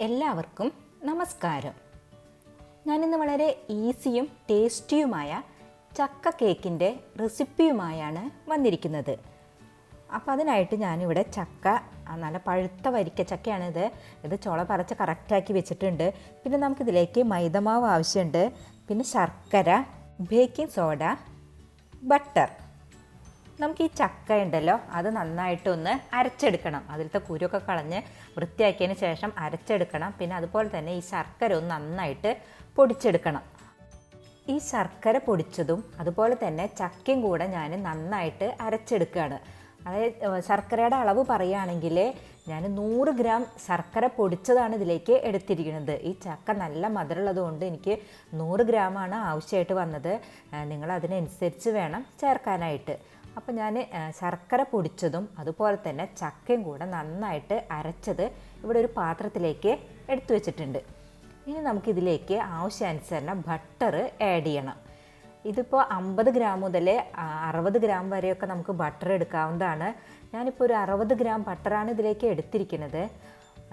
എല്ലാവർക്കും നമസ്കാരം. ഞാനിന്ന് വളരെ ഈസിയും ടേസ്റ്റിയുമായ ചക്ക കേക്കിന്റെ റെസിപ്പിയുമായാണ് വന്നിരിക്കുന്നത്. അപ്പോൾ അതിനായിട്ട് ഞാനിവിടെ ചക്ക നല്ല പഴുത്ത വരിക്ക ചക്കയാണിത്. ഇത് ചുള പറച്ച് കറക്റ്റാക്കി വെച്ചിട്ടുണ്ട്. പിന്നെ നമുക്കിതിലേക്ക് മൈദമാവ് ആവശ്യമുണ്ട്. പിന്നെ ശർക്കര ബേക്കിംഗ് സോഡ ബട്ടർ. നമുക്ക് ഈ ചക്ക ഉണ്ടല്ലോ അത് നന്നായിട്ടൊന്ന് അരച്ചെടുക്കണം. അതിലത്തെ കുരുവൊക്കെ കളഞ്ഞ് വൃത്തിയാക്കിയതിന് ശേഷം അരച്ചെടുക്കണം. പിന്നെ അതുപോലെ തന്നെ ഈ ശർക്കര ഒന്ന് നന്നായിട്ട് പൊടിച്ചെടുക്കണം. ഈ ശർക്കര പൊടിച്ചതും അതുപോലെ തന്നെ ചക്കയും കൂടെ ഞാൻ നന്നായിട്ട് അരച്ചെടുക്കുകയാണ്. അതായത് ശർക്കരയുടെ അളവ് പറയുകയാണെങ്കിൽ ഞാൻ നൂറ് ഗ്രാം ശർക്കര പൊടിച്ചതാണ് ഇതിലേക്ക് എടുത്തിരിക്കുന്നത്. ഈ ചക്ക നല്ല മധുരമുള്ളത് കൊണ്ട് എനിക്ക് നൂറ് ഗ്രാമാണ് ആവശ്യമായിട്ട് വന്നത്. നിങ്ങൾ അതിനനുസരിച്ച് വേണം ചേർക്കാനായിട്ട്. അപ്പോൾ ഞാൻ ശർക്കര പൊടിച്ചതും അതുപോലെ തന്നെ ചക്കയും കൂടെ നന്നായിട്ട് അരച്ചത് ഇവിടെ ഒരു പാത്രത്തിലേക്ക് എടുത്തു വെച്ചിട്ടുണ്ട്. ഇനി നമുക്കിതിലേക്ക് ആവശ്യാനുസരണം ബട്ടർ ആഡ് ചെയ്യണം. ഇതിപ്പോൾ അമ്പത് ഗ്രാം മുതൽ അറുപത് ഗ്രാം വരെയൊക്കെ നമുക്ക് ബട്ടർ എടുക്കാവുന്നതാണ്. ഞാനിപ്പോൾ ഒരു അറുപത് ഗ്രാം ബട്ടറാണ് ഇതിലേക്ക് എടുത്തിരിക്കുന്നത്.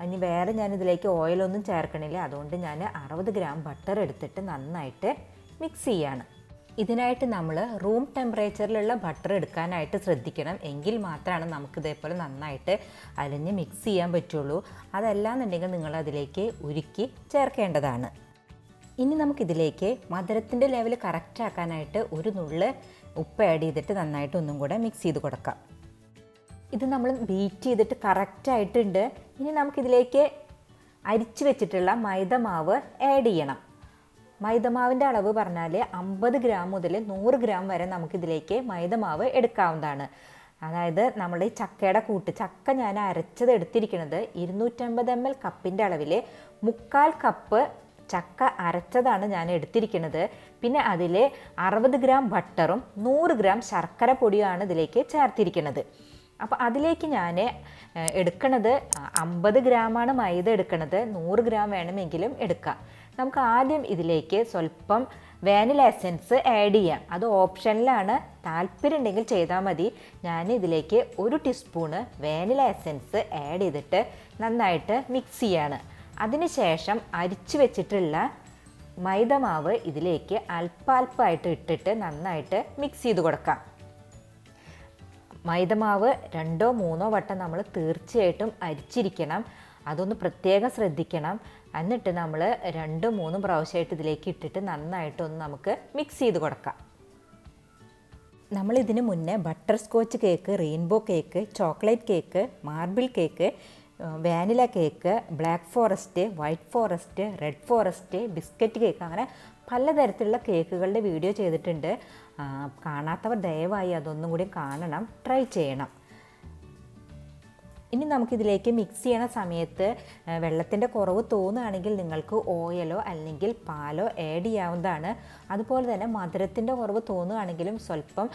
ഇനി വേറെ ഞാൻ ഇതിലേക്ക് ഓയിലൊന്നും ചേർക്കണില്ല. അതുകൊണ്ട് ഞാൻ അറുപത് ഗ്രാം ബട്ടർ എടുത്തിട്ട് നന്നായിട്ട് മിക്സ് ചെയ്യാണ്. ഇതിനായിട്ട് നമ്മൾ റൂം ടെമ്പറേച്ചറിലുള്ള ബട്ടർ എടുക്കാനായിട്ട് ശ്രദ്ധിക്കണം. എങ്കിൽ മാത്രമാണ് നമുക്ക് ഇതേപോലെ നന്നായിട്ട് അലിഞ്ഞ് മിക്സ് ചെയ്യാൻ പറ്റുള്ളൂ. അതല്ലാന്നുണ്ടെങ്കിൽ നിങ്ങൾ അതിലേക്ക് ഉരുക്കി ചേർക്കേണ്ടതാണ്. ഇനി നമുക്കിതിലേക്ക് മധുരത്തിന്റെ ലെവൽ കറക്റ്റ് ആക്കാനായിട്ട് ഒരു നുള്ള് ഉപ്പ് ആഡ് ചെയ്തിട്ട് നന്നായിട്ട് ഒന്നും കൂടെ മിക്സ് ചെയ്ത് കൊടുക്കാം. ഇത് നമ്മൾ ബീറ്റ് ചെയ്തിട്ട് കറക്റ്റ് ആയിട്ടുണ്ട്. ഇനി നമുക്കിതിലേക്ക് അരിച്ചു വെച്ചിട്ടുള്ള മൈദ മാവ് ആഡ് ചെയ്യണം. മൈദമാവിന്റെ അളവ് പറഞ്ഞാൽ അമ്പത് ഗ്രാം മുതൽ നൂറ് ഗ്രാം വരെ നമുക്കിതിലേക്ക് മൈദമാവ് എടുക്കാവുന്നതാണ്. അതായത് നമ്മൾ ചക്കയുടെ കൂട്ട് ചക്ക ഞാൻ അരച്ചത് എടുത്തിരിക്കുന്നത് ഇരുന്നൂറ്റമ്പത് എം എൽ കപ്പിന്റെ അളവിൽ മുക്കാൽ കപ്പ് ചക്ക അരച്ചതാണ് ഞാൻ എടുത്തിരിക്കുന്നത്. പിന്നെ അതിൽ അറുപത് ഗ്രാം ബട്ടറും നൂറ് ഗ്രാം ശർക്കര പൊടിയുമാണ് ഇതിലേക്ക് ചേർത്തിരിക്കുന്നത്. അപ്പോൾ അതിലേക്ക് ഞാൻ എടുക്കണത് അമ്പത് ഗ്രാമാണ് മൈദ എടുക്കണത്. നൂറ് ഗ്രാം വേണമെങ്കിലും എടുക്കാം. നമുക്ക് ആദ്യം ഇതിലേക്ക് സ്വല്പം വാനില എസൻസ് ആഡ് ചെയ്യാം. അത് ഓപ്ഷനിലാണ്. താല്പര്യം ഉണ്ടെങ്കിൽ ചെയ്താൽ മതി. ഞാൻ ഇതിലേക്ക് ഒരു ടീസ്പൂണ് വാനില എസൻസ് ആഡ് ചെയ്തിട്ട് നന്നായിട്ട് മിക്സ് ചെയ്യാണ്. അതിനുശേഷം അരിച്ചു വെച്ചിട്ടുള്ള മൈദമാവ് ഇതിലേക്ക് അല്പാൽപ്പമായിട്ട് ഇട്ടിട്ട് നന്നായിട്ട് മിക്സ് ചെയ്ത് കൊടുക്കാം. മൈദമാവ് രണ്ടോ മൂന്നോ വട്ടം നമ്മൾ തീർച്ചയായിട്ടും അരിച്ചിരിക്കണം. അതൊന്ന് പ്രത്യേകം ശ്രദ്ധിക്കണം. എന്നിട്ട് നമ്മൾ രണ്ടും മൂന്നും പ്രാവശ്യമായിട്ട് ഇതിലേക്ക് ഇട്ടിട്ട് നന്നായിട്ടൊന്ന് നമുക്ക് മിക്സ് ചെയ്ത് കൊടുക്കാം. നമ്മൾ ഇതിന് മുന്നേ butter scotch cake rainbow cake chocolate cake marble cake vanilla cake black forest white forest red forest biscuit cake അങ്ങനെ പലതരത്തിലുള്ള കേക്കുകളുടെ വീഡിയോ ചെയ്തിട്ടുണ്ട്. കാണാത്തവർ ദയവായി അതൊന്നും കൂടി കാണണം ട്രൈ ചെയ്യണം. ഇനി നമുക്കിതിലേക്ക് മിക്സ് ചെയ്യണ സമയത്ത് വെള്ളത്തിന്റെ കുറവ് തോന്നുകയാണെങ്കിൽ നിങ്ങൾക്ക് ഓയിലോ അല്ലെങ്കിൽ പാലോ ആഡ് ചെയ്യാവുന്നതാണ്. അതുപോലെ തന്നെ മധുരത്തിന്റെ കുറവ് തോന്നുകയാണെങ്കിലും സ്വല്പം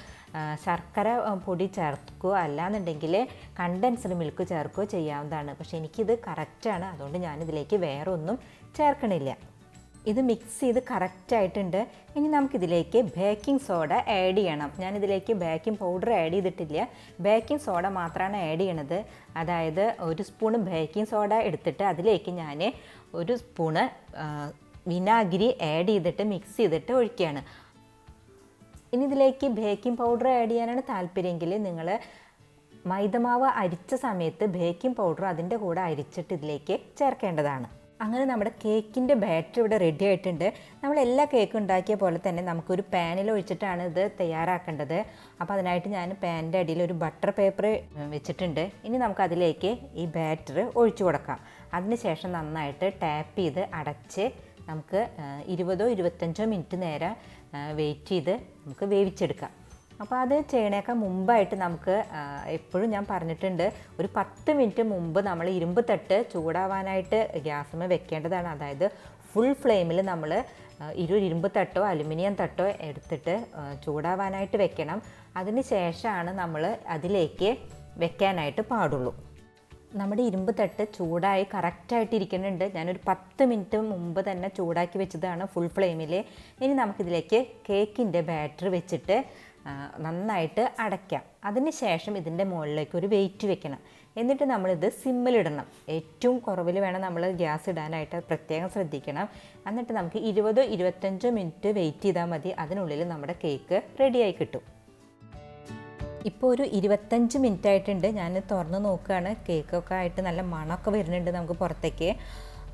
ശർക്കര പൊടി ചേർക്കുകയോ അല്ലാന്നുണ്ടെങ്കിൽ കണ്ടൻസ്ഡ് മിൽക്ക് ചേർക്കുകയോ ചെയ്യാവുന്നതാണ്. പക്ഷേ എനിക്കിത് കറക്റ്റാണ് അതുകൊണ്ട് ഞാനിതിലേക്ക് വേറെ ഒന്നും ചേർക്കണില്ല. ഇത് മിക്സ് ചെയ്ത് കറക്റ്റ് ആയിട്ടുണ്ട്. ഇനി നമുക്കിതിലേക്ക് ബേക്കിംഗ് സോഡ ആഡ് ചെയ്യണം. ഞാനിതിലേക്ക് ബേക്കിംഗ് പൗഡർ ആഡ് ചെയ്തിട്ടില്ല. ബേക്കിംഗ് സോഡ മാത്രമാണ് ആഡ് ചെയ്യണത്. അതായത് ഒരു സ്പൂണ് ബേക്കിംഗ് സോഡ എടുത്തിട്ട് അതിലേക്ക് ഞാൻ ഒരു സ്പൂണ് വിനാഗിരി ആഡ് ചെയ്തിട്ട് മിക്സ് ചെയ്തിട്ട് ഒഴിക്കുകയാണ്. ഇനി ഇതിലേക്ക് ബേക്കിംഗ് പൗഡർ ആഡ് ചെയ്യാനാണ് താല്പര്യമെങ്കിൽ നിങ്ങൾ മൈദമാവ് അരിച്ച സമയത്ത് ബേക്കിംഗ് പൗഡർ അതിന്റെ കൂടെ അരിച്ചിട്ട് ഇതിലേക്ക് ചേർക്കേണ്ടതാണ്. അങ്ങനെ നമ്മുടെ കേക്കിന്റെ ബാറ്റർ ഇവിടെ റെഡി ആയിട്ടുണ്ട്. നമ്മൾ എല്ലാ കേക്കും ഉണ്ടാക്കിയ പോലെ തന്നെ നമുക്കൊരു പാനിൽ ഒഴിച്ചിട്ടാണ് ഇത് തയ്യാറാക്കേണ്ടത്. അപ്പോൾ അതിനായിട്ട് ഞാൻ പാനിന്റെ അടിയിൽ ഒരു ബട്ടർ പേപ്പർ വെച്ചിട്ടുണ്ട്. ഇനി നമുക്ക് അതിലേക്ക് ഈ ബാറ്റർ ഒഴിച്ചു കൊടുക്കാം. അതിനുശേഷം നന്നായിട്ട് ടാപ്പ് ചെയ്ത് അടച്ച് നമുക്ക് ഇരുപതോ ഇരുപത്തഞ്ചോ മിനിറ്റ് നേരം വെയിറ്റ് ചെയ്ത് നമുക്ക് വേവിച്ചെടുക്കാം. അപ്പോൾ അത് ചെയ്യണേക്കാൾ മുമ്പായിട്ട് നമുക്ക് എപ്പോഴും ഞാൻ പറഞ്ഞിട്ടുണ്ട് ഒരു പത്ത് മിനിറ്റ് മുമ്പ് നമ്മൾ ഇരുമ്പ് തട്ട് ചൂടാവാനായിട്ട് ഗ്യാസിന് വെക്കേണ്ടതാണ്. അതായത് ഫുൾ ഫ്ലെയിമിൽ നമ്മൾ ഇരു ഇരുമ്പ് തട്ടോ അലുമിനിയം തട്ടോ എടുത്തിട്ട് ചൂടാവാനായിട്ട് വെക്കണം. അതിന് ശേഷമാണ് നമ്മൾ അതിലേക്ക് വെക്കാനായിട്ട് പാടുള്ളൂ. നമ്മുടെ ഇരുമ്പ് തട്ട് ചൂടായി കറക്റ്റായിട്ട് ഇരിക്കുന്നുണ്ട്. ഞാനൊരു പത്ത് മിനിറ്റ് മുമ്പ് തന്നെ ചൂടാക്കി വെച്ചതാണ് ഫുൾ ഫ്ലെയിമിൽ ഇനി നമുക്കിതിലേക്ക് കേക്കിന്റെ ബാറ്റർ വെച്ചിട്ട് നന്നായിട്ട് അടയ്ക്കാം. അതിന് ശേഷം ഇതിന്റെ മുകളിലേക്ക് ഒരു വെയിറ്റ് വെക്കണം. എന്നിട്ട് നമ്മളിത് സിമ്മിലിടണം ഏറ്റവും കുറവിൽ വേണം നമ്മൾ ഗ്യാസ് ഇടാനായിട്ട് പ്രത്യേകം ശ്രദ്ധിക്കണം. എന്നിട്ട് നമുക്ക് ഇരുപതോ ഇരുപത്തഞ്ചോ മിനിറ്റ് വെയിറ്റ് ചെയ്താൽ മതി. അതിനുള്ളിൽ നമ്മുടെ കേക്ക് റെഡിയായി കിട്ടും. ഇപ്പോൾ ഒരു ഇരുപത്തഞ്ച് മിനിറ്റ് ആയിട്ടുണ്ട്. ഞാൻ തുറന്ന് നോക്കുകയാണ്. കേക്കൊക്കെ ആയിട്ട് നല്ല മണമൊക്കെ വരുന്നുണ്ട് നമുക്ക് പുറത്തേക്ക്.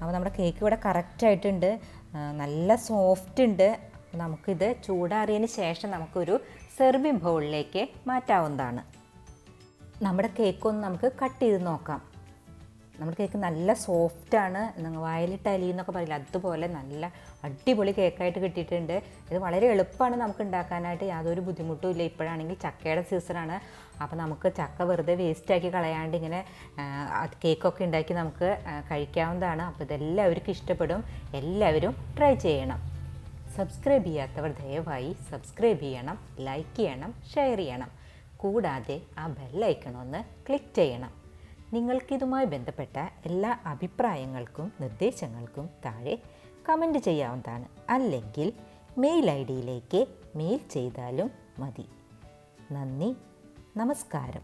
അപ്പോൾ നമ്മുടെ കേക്ക് ഇവിടെ കറക്റ്റ് ആയിട്ടുണ്ട്. നല്ല സോഫ്റ്റ് ഉണ്ട്. നമുക്കിത് ചൂടാറിയതിന് ശേഷം നമുക്കൊരു സെർവിങ് ബൗളിലേക്ക് മാറ്റാവുന്നതാണ്. നമ്മുടെ കേക്കൊന്ന് നമുക്ക് കട്ട് ചെയ്ത് നോക്കാം. നമ്മുടെ കേക്ക് നല്ല സോഫ്റ്റാണ് നിങ്ങൾ വയലിട്ട് അലിയെന്നൊക്കെ പറയില്ല അതുപോലെ നല്ല അടിപൊളി കേക്കായിട്ട് കിട്ടിയിട്ടുണ്ട്. ഇത് വളരെ എളുപ്പമാണ് നമുക്ക് ഉണ്ടാക്കാനായിട്ട് യാതൊരു ബുദ്ധിമുട്ടും ഇല്ല. ഇപ്പോഴാണെങ്കിൽ ചക്കയുടെ സീസണാണ് അപ്പോൾ നമുക്ക് ചക്ക വെറുതെ വേസ്റ്റാക്കി കളയാണ്ട് ഇങ്ങനെ കേക്കൊക്കെ ഉണ്ടാക്കി നമുക്ക് കഴിക്കാവുന്നതാണ്. അപ്പോൾ ഇതെല്ലാവർക്കും ഇഷ്ടപ്പെടും. എല്ലാവരും ട്രൈ ചെയ്യണം. സബ്സ്ക്രൈബ് ചെയ്യാത്തവർ ദയവായി സബ്സ്ക്രൈബ് ചെയ്യണം ലൈക്ക് ചെയ്യണം ഷെയർ ചെയ്യണം. കൂടാതെ ആ ബെല്ലൈക്കണമെന്ന് ക്ലിക്ക് ചെയ്യണം. നിങ്ങൾക്കിതുമായി ബന്ധപ്പെട്ട എല്ലാ അഭിപ്രായങ്ങൾക്കും നിർദ്ദേശങ്ങൾക്കും താഴെ കമന്റ് ചെയ്യാവുന്നതാണ്. അല്ലെങ്കിൽ മെയിൽ ഐ ഡിയിലേക്ക് മെയിൽ ചെയ്താലും മതി. നന്ദി നമസ്കാരം.